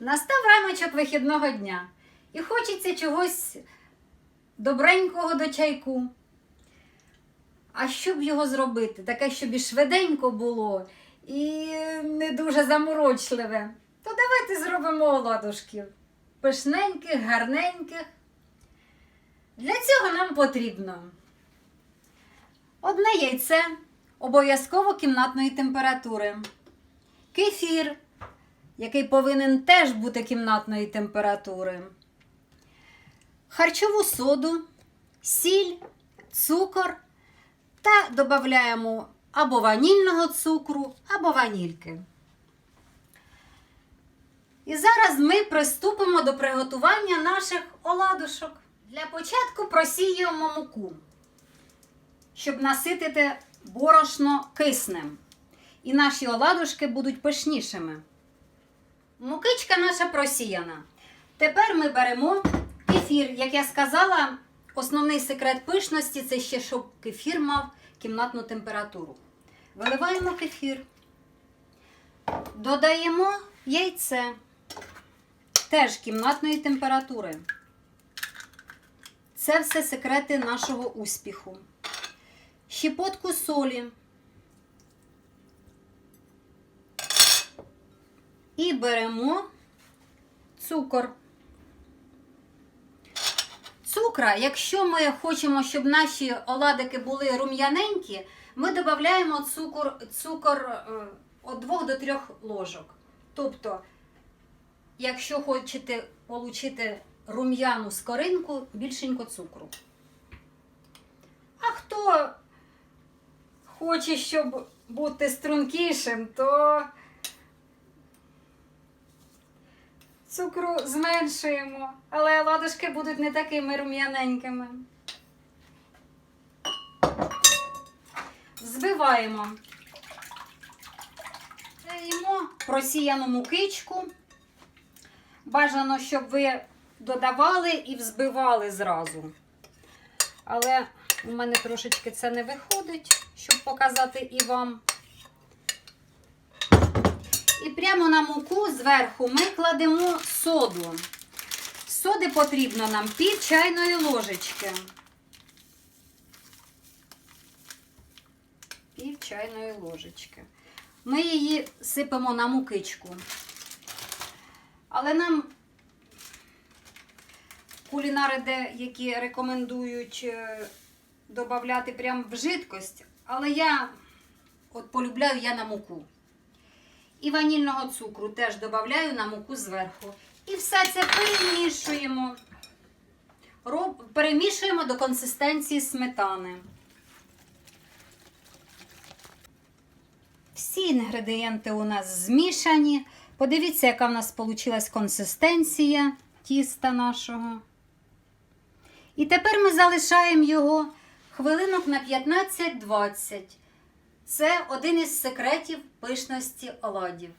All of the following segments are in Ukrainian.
Настав раночок вихідного дня. І хочеться чогось добренького до чайку. А щоб його зробити? Таке, щоб і швиденько було, і не дуже заморочливе. То давайте зробимо оладушків. Пишненьких, гарненьких. Для цього нам потрібно одне яйце обов'язково кімнатної температури, кефір, який повинен теж бути кімнатної температури, харчову соду, сіль, цукор та додаємо або ванільного цукру, або ванільки. І зараз ми приступимо до приготування наших оладушок. Для початку просіюємо муку, щоб наситити борошно киснем. І наші оладушки будуть пишнішими. Мукичка наша просіяна. Тепер ми беремо кефір. Як я сказала, основний секрет пишності це ще, щоб кефір мав кімнатну температуру. Виливаємо кефір, додаємо яйце, теж кімнатної температури. Це все секрети нашого успіху. Щепотку солі. І беремо цукор. Цукра, якщо ми хочемо, щоб наші оладики були рум'яненькі, ми додаємо цукор, цукор е, від 2 до 3 ложок. Тобто, якщо хочете отримати рум'яну скоринку, більшенько цукру. А хто хоче, щоб бути стрункішим, то цукру зменшуємо, але ладошки будуть не такими рум'яненькими. Взбиваємо. Даємо просіяну мукичку. Бажано, щоб ви додавали і взбивали зразу. Але у мене трошечки це не виходить, щоб показати і вам. І прямо на муку зверху ми кладемо соду. Соди потрібно нам пів чайної ложечки. Пів чайної ложечки. Ми її сипемо на мукичку. Але нам кулінари деякі рекомендують е, додати прямо в жидкость, але я от полюбляю я на муку. І ванільного цукру теж додаю на муку зверху. І все це перемішуємо. Роб... Перемішуємо до консистенції сметани. Всі інгредієнти у нас змішані. Подивіться, яка в нас вийшла консистенція тіста нашого. І тепер ми залишаємо його хвилинок на 15-20. Це один із секретів пишності оладів.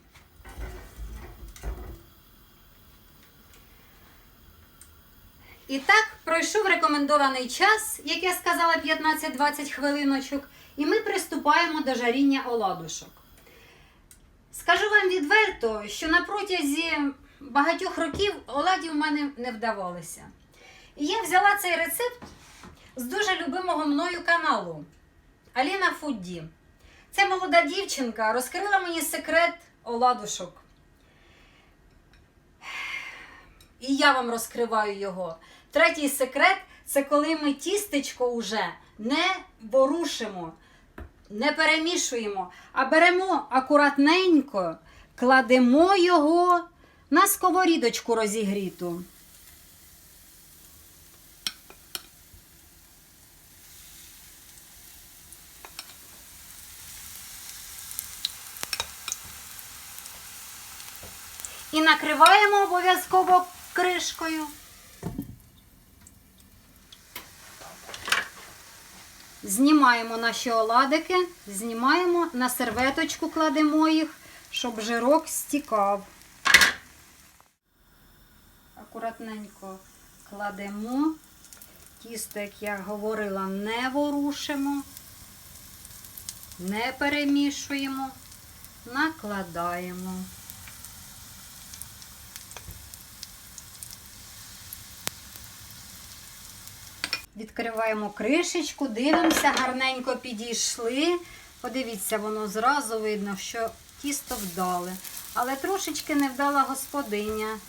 І так, пройшов рекомендований час, як я сказала, 15-20 хвилиночок, і ми приступаємо до жаріння оладушок. Скажу вам відверто, що на протязі багатьох років оладів в мене не вдавалося. І я взяла цей рецепт з дуже любимого мною каналу Аліна Фудді. Ця молода дівчинка розкрила мені секрет оладушок. І я вам розкриваю його. Третій секрет це коли ми тістечко уже не ворушимо, не перемішуємо, а беремо акуратненько, кладемо його на сковорідочку розігріту. І накриваємо обов'язково кришкою. Знімаємо наші оладики, знімаємо на серветочку, кладемо їх, щоб жирок стікав. Акуратненько кладемо. Тісто, як я говорила, не ворушимо, не перемішуємо, накладаємо. Відкриваємо кришечку, дивимося, гарненько підійшли. Подивіться, воно зразу видно, що тісто вдале. Але трошечки невдала господиня.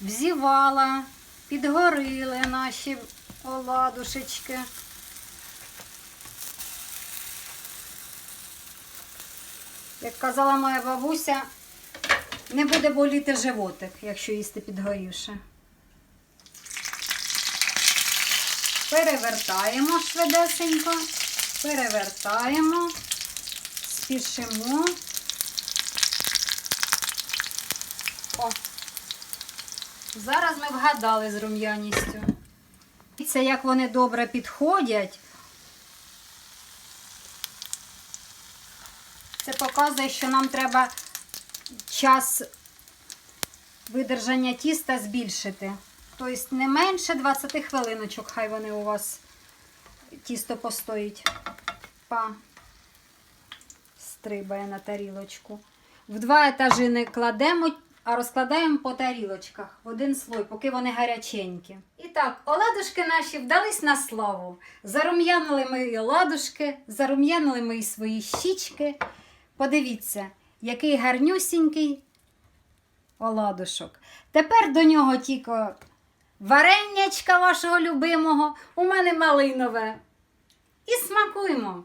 Взівала, підгоріли наші оладушечки. Як казала моя бабуся, не буде боліти животик, якщо їсти підгорівши. Перевертаємо швидесенько, перевертаємо, спішимо. О. Зараз ми вгадали з рум'яністю. Дивіться, як вони добре підходять. Це показує, що нам треба час видержання тіста збільшити. Тобто не менше 20 хвилиночок, хай вони у вас тісто постоїть. Па. Стрибає на тарілочку. В два етажі не кладемо, а розкладаємо по тарілочках в один слой, поки вони гаряченькі. І так, оладушки наші вдались на славу. Зарум'янили ми і оладушки, зарум'янили ми і свої щічки. Подивіться, який гарнюсінький оладушок. Тепер до нього тільки вареннячка вашого любимого, у мене малинове. І смакуємо.